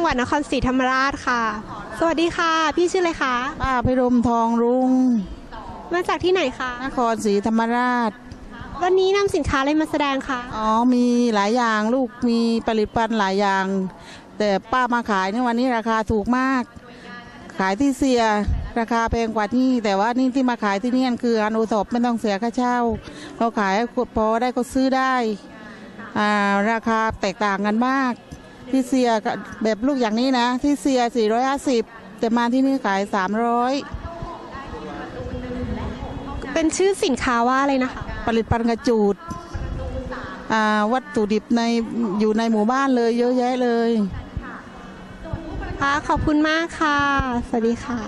จังหวัดนครศรีธรรมราชค่ะ สวัสดีค่ะ พี่ชื่ออะไรคะป้าพิรมทองรุง้งมาจากที่ไหนคะนครศรีธรรมราช วันนี้นำสินค้าอะไรมาแสดงคะอ๋อมีหลายอย่างลูกมีผลิตภัณฑ์หลายอย่าง แต่ป้ามาขายในวันนี้ราคาถูกมาก ขายที่เสียราคาแพงกว่านี่แต่ว่านี่ที่มาขายที่นี่คืออันโอทอปไม่ต้องเสียค่าเช่า เราขายให้พอได้ก็ซื้อได้อ่าราคาแตกต่างกันมาก ที่เสียก็แบบลูกอย่างนี้นะ ที่เสีย 450 แต่มาที่นี่ขาย 300 เป็นชื่อสินค้าว่าอะไรนะคะ ผลิตภัณฑ์กระจูดอ่าวัตถุดิบในอยู่ในหมู่บ้านเลยเยอะแยะเลย ค่ะ ขอบคุณมากค่ะ สวัสดีค่ะ